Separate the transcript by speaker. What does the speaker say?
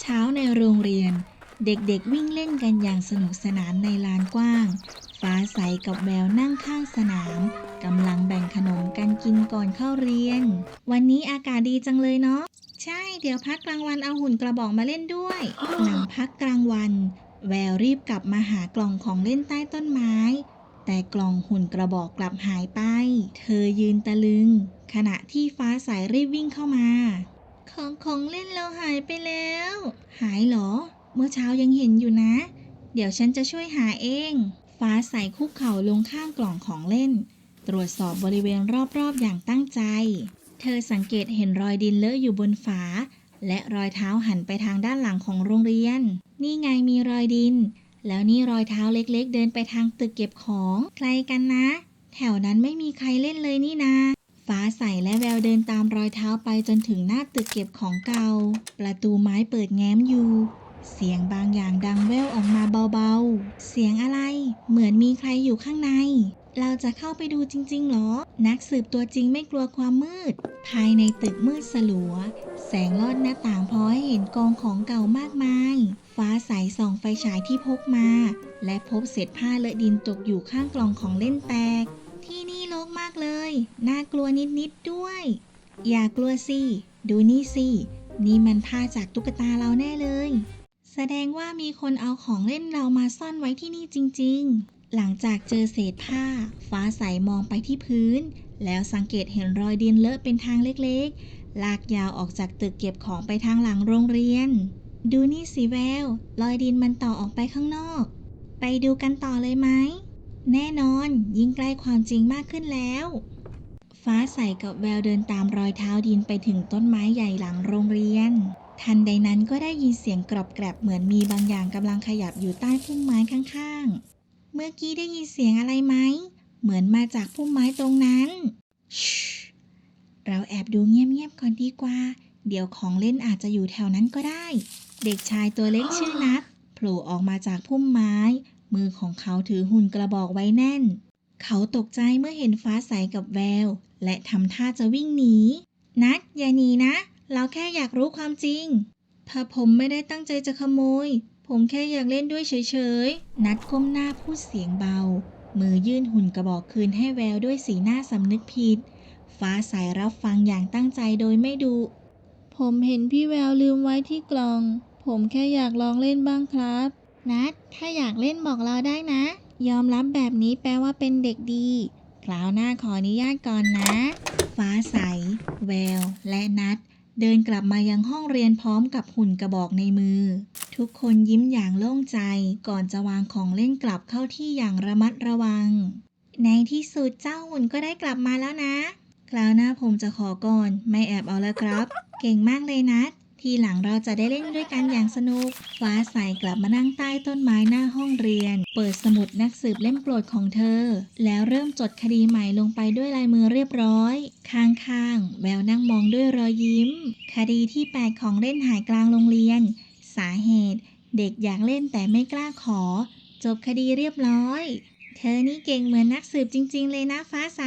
Speaker 1: เช้าในโรงเรียน เด็กๆวิ่งเล่นกันอย่างสนุกสนานในลานกว้าง ฟ้าใสกับแววนั่งข้างสนามกำลังแบ่งขนมกันกินก่อนเข้าเรียน วันนี้อากาศดีจังเลยเนาะใช่ เดี๋ยวพักกลางวันเอาหุ่นกระบอกมาเล่นด้วย หลังพักกลางวัน แววรีบกลับมาหากล่องของเล่นใต้ต้นไม้ แต่กล่องหุ่นกระบอกกลับหายไป เธอยืนตะลึง ขณะที่ฟ้าใสรีบวิ่งเข้ามา ของของเล่นเราหายไปแล้ว หายเหรอ เมื่อเช้ายังเห็นอยู่นะ เดี๋ยวฉันจะช่วยหาเอง ฟ้าใสคุกเข่าลงข้างกล่องของเล่น ตรวจสอบบริเวณรอบๆอย่างตั้งใจ เธอสังเกตเห็นรอยดินเลอะอยู่บนฝา และรอยเท้าหันไปทางด้านหลังของโรงเรียน นี่ไงมีรอยดิน แล้วนี่รอยเท้าเล็กๆ เดินไปทางตึกเก็บของไกลกันนะ แถวนั้นไม่มีใครเล่นเลยนี่นาฟ้าใสและแววเดินตามรอยเท้าไปจนถึงหน้าตึกเก็บของเก่า ประตูไม้เปิดแง้มอยู่ เสียงบางอย่างดังแว่วออกมาเบาๆ เสียงอะไร เหมือนมีใครอยู่ข้างใน เราจะเข้าไปดูจริงๆหรอ นักสืบตัวจริงไม่กลัวความมืด ภายในตึกมืดสลัว แสงลอดหน้าต่างพอให้เห็นกองของเก่ามากมาย ฟ้าใสส่องไฟฉายที่พกมา และพบเศษผ้าเลอะดินตกอยู่ข้างกล่องของเล่นแตก ที่นี่รกมากเลย น่ากลัวนิดๆด้วย อย่ากลัวสิ ดูนี่สิ นี่มันผ้าจากตุ๊กตาเราแน่เลย แสดงว่ามีคนเอาของเล่นเรามาซ่อนไว้ที่นี่จริง ๆ หลังจากเจอเศษผ้า ฟ้าใสมองไปที่พื้น แล้วสังเกตเห็นรอยดินเลอะเป็นทางเล็กๆ ลากยาวออกจากตึกเก็บของไปทางหลังโรงเรียน ดูนี่สิแวว รอยดินมันต่อออกไปข้างนอก ไปดูกันต่อเลยไหม แน่นอนยิ่งใกล้ความจริงมากขึ้นแล้ว ฟ้าใสกับแววเดินตามรอยเท้าดินไปถึงต้นไม้ใหญ่หลังโรงเรียน ทันใดนั้นก็ได้ยินเสียงกรอบแกรบเหมือนมีบางอย่างกำลังขยับอยู่ใต้พุ่มไม้ข้างๆ เมื่อกี้ได้ยินเสียงอะไรไหม เหมือนมาจากพุ่มไม้ตรงนั้นชูเราแอบดูเงียบๆก่อนดีกว่า เดี๋ยวของเล่นอาจจะอยู่แถวนั้นก็ได้ เด็กชายตัวเล็กชื่อนัทโผล่ออกมาจากพุ่มไม้ มือของเขาถือหุ่นกระบอกไว้แน่น เขาตกใจเมื่อเห็นฟ้าใสกับแวว และทำท่าจะวิ่งหนี นัดอย่าหนีนะ เราแค่อยากรู้ความจริงพะผมไม่ได้ตั้งใจจะขโมย ผมแค่อยากเล่นด้วยเฉยๆ นัดก้มหน้าพูดเสียงเบา มือยื่นหุ่นกระบอกคืนให้แววด้วยสีหน้าสำนึกผิด ฟ้าใสรับฟังอย่างตั้งใจโดยไม่ดุผมเห็นพี่แววลืมไว้ที่กล่อง ผมแค่อยากลองเล่นบ้างครับ นัดถ้าอยากเล่นบอกเราได้นะ ยอมรับแบบนี้แปลว่าเป็นเด็กดี คราวหน้าขออนุญาตก่อนนะ ฟ้าใส แวว และนัด เดินกลับมายังห้องเรียนพร้อมกับหุ่นกระบอกในมือ ทุกคนยิ้มอย่างโล่งใจ ก่อนจะวางของเล่นกลับเข้าที่อย่างระมัดระวัง ในที่สุดเจ้าหุ่นก็ได้กลับมาแล้วนะ คราวหน้าผมจะขอก่อน ไม่แอบเอาแล้วครับ เก่งมากเลยนัด ทีหลังเราจะได้เล่นด้วยกันอย่างสนุก ฟ้าใสกลับมานั่งใต้ต้นไม้หน้าห้องเรียน เปิดสมุดนักสืบเล่มโปรดของเธอ แล้วเริ่มจดคดีใหม่ลงไปด้วยลายมือเรียบร้อย ข้างๆ แววนั่งมองด้วยรอยยิ้ม คดีที่แปดของเล่นหายกลางโรงเรียน สาเหตุ เด็กอยากเล่นแต่ไม่กล้าขอ จบคดีเรียบร้อย เธอนี่เก่งเหมือนนักสืบจริง ๆ เลยนะฟ้าใส